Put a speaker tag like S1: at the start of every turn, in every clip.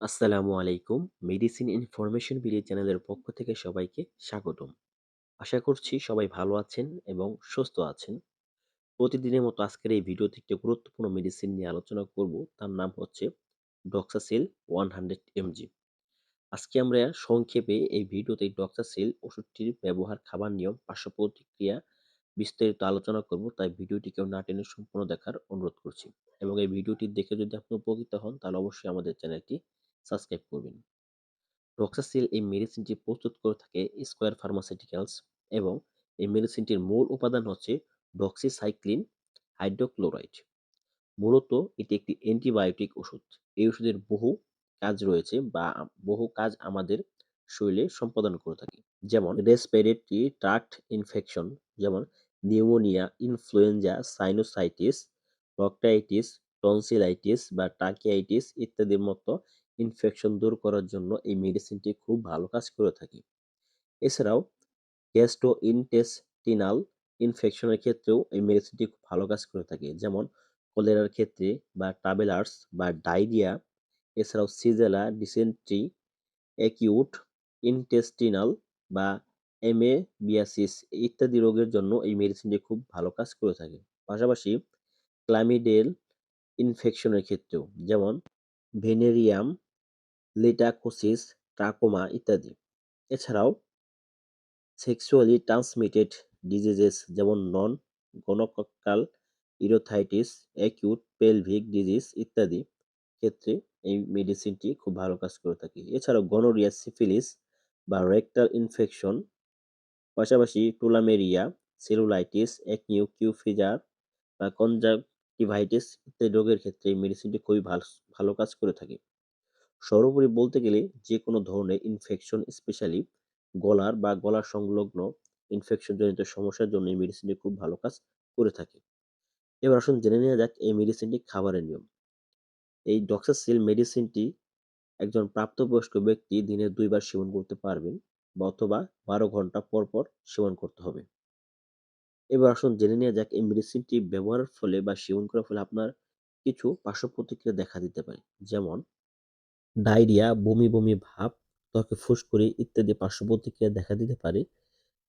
S1: আসসালামু আলাইকুম। Medicine information BD চ্যানেলের পক্ষ থেকে সবাইকে স্বাগতম। আশা করছি সবাই ভালো আছেন এবং সুস্থ আছেন। প্রতিদিনের মতো আজকের এই ভিডিওতে একটি গুরুত্বপূর্ণ মেডিসিন নিয়ে আলোচনা করব। তার নাম হচ্ছে ডক্সাসিল ওয়ান হান্ড্রেড এমজি আজকে আমরা সংক্ষেপে এই ভিডিওতে ডক্সাসিল ওষুধটির ব্যবহার, খাবার নিয়ম, পার্শ্ব প্রতিক্রিয়া বিস্তারিত আলোচনা করব। তাই ভিডিওটি কেউ না টেনে সম্পূর্ণ দেখার অনুরোধ করছি। এবং এই ভিডিওটি দেখে যদি আপনি উপকৃত হন, তাহলে অবশ্যই আমাদের চ্যানেলটি সাবস্ক্রাইব করবেন। রক্সাসিল এই মেডিসিনটি প্রস্তুত করে থাকে স্কোয়ার ফার্মাসিউটিক্যালস এবং এই মেডিসিনটির মূল উপাদান হচ্ছে ডক্সিসাইক্লিন হাইড্রোক্লোরাইড মূলত এটি একটি অ্যান্টিবায়োটিক ওষুধ। এই ওষুধের বহু কাজ রয়েছে বা বহু কাজ আমাদের শরীরে সম্পাদন করে থাকে। যেমন রেসপিরেটরি ট্রাক্ট ইনফেকশন যেমন pneumonia influenza sinusitis bronchitis tonsillitis বা টাকিয়াইটিস ইত্যাদির মতো ইনফেকশন দূর করার জন্য এই মেডিসিনটি খুব ভালো কাজ করে থাকে। এছাড়াও গ্যাস্ট্রো ইনটেস্টিনাল ইনফেকশনের ক্ষেত্রেও এই মেডিসিনটি খুব ভালো কাজ করে থাকে। যেমন কলেরার ক্ষেত্রে বা ট্রাভেলার্স বা ডায়রিয়া এছাড়াও সিজেলা ডিসেন্ট্রি অ্যাকিউট ইনটেস্টিনাল বা এমেবিয়াসিস ইত্যাদি রোগের জন্য এই মেডিসিনটি খুব ভালো কাজ করে থাকে। পাশাপাশি ক্লামিডেল ইনফেকশনের ক্ষেত্রেও যেমন ভেনেরিয়াম লিটাকোসিস ট্রাকোমা ইত্যাদি। এছাড়াও সেক্সুয়ালি ট্রান্সমিটেড ডিজিজেস যেমন non gonococcal urethritis acute pelvic disease ইত্যাদি ক্ষেত্রে এই মেডিসিনটি খুব ভালো কাজ করে থাকে। এছাড়াও গনোরিয়া সিফিলিস বা রেক্টাল ইনফেকশন পাশাপাশি টুলামেরিয়া সেলুলাইটিস একনিউ কিউফিজার বা কনজাকটিভাইটিস ইত্যাদি রোগের ক্ষেত্রে এই মেডিসিনটি খুবই ভালো ভালো কাজ করে থাকে। সর্বোপরি বলতে গেলে যে কোনো ধরনের ইনফেকশন স্পেশালি গলার বা গলার সংলগ্ন ইনফেকশন জনিত সমস্যার জন্য এই মেডিসিনটি খুব ভালো কাজ করে থাকে। এবার আসুন জেনে নেওয়া যাক এই মেডিসিনটি খাবারের নিয়ম। এই ডক্সাসিল মেডিসিনটি একজন প্রাপ্তবয়স্ক ব্যক্তি দিনে দুইবার সেবন করতে পারবেন বা অথবা বারো ঘণ্টা পর পর সেবন করতে হবে। এবার আসুন জেনে নেওয়া যাক এই মেডিসিনটি ব্যবহারের ফলে বা সেবন করার ফলে আপনার কিছু পার্শ্ব প্রতিক্রিয়া দেখা দিতে পারে। যেমন ডায়রিয়া, বমি বমি, ভাব, ত্বকে ফুসকুড়ি ইত্যাদি পার্শ্ব প্রতিক্রিয়া দেখা দিতে পারে।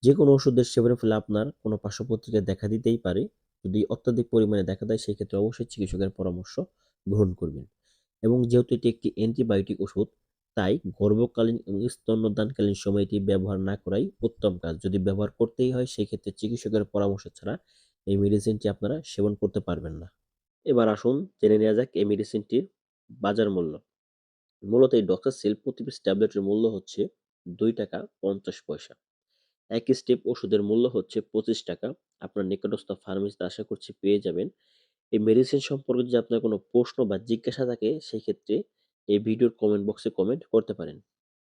S1: যে কোনো ওষুধের সেবনের ফলে আপনার কোনো পার্শ্ব প্রতিক্রিয়া দেখা দিতেই পারে। যদি অত্যাধিক পরিমাণে দেখা দেয় সেই ক্ষেত্রে অবশ্যই চিকিৎসকের পরামর্শ গ্রহণ করবেন। এবং যেহেতু এটি একটি অ্যান্টিবায়োটিক ওষুধ, তাই গর্ভকালীন এবং স্তন্যদানকালীন সময় এটি ব্যবহার না করাই উত্তম কাজ। যদি ব্যবহার করতেই হয় সেই ক্ষেত্রে চিকিৎসকের পরামর্শ ছাড়া এই মেডিসিনটি আপনারা সেবন করতে পারবেন না। এবার আসুন, জেনে নেওয়া যাক এই মেডিসিনটির বাজার মূল্য। মূলত এই ডক্সাসিল প্রতি পিস ট্যাবলেটের মূল্য হচ্ছে দুই টাকা পঞ্চাশ পয়সা। একই স্টেপ ওষুধের মূল্য হচ্ছে পঁচিশ টাকা। আপনার নিকটস্থ ফার্মেসিতে আশা করছি পেয়ে যাবেন। এই মেডিসিন সম্পর্কে যদি আপনার কোনো প্রশ্ন বা জিজ্ঞাসা থাকে, সেক্ষেত্রে এই ভিডিওর কমেন্ট বক্সে কমেন্ট করতে পারেন।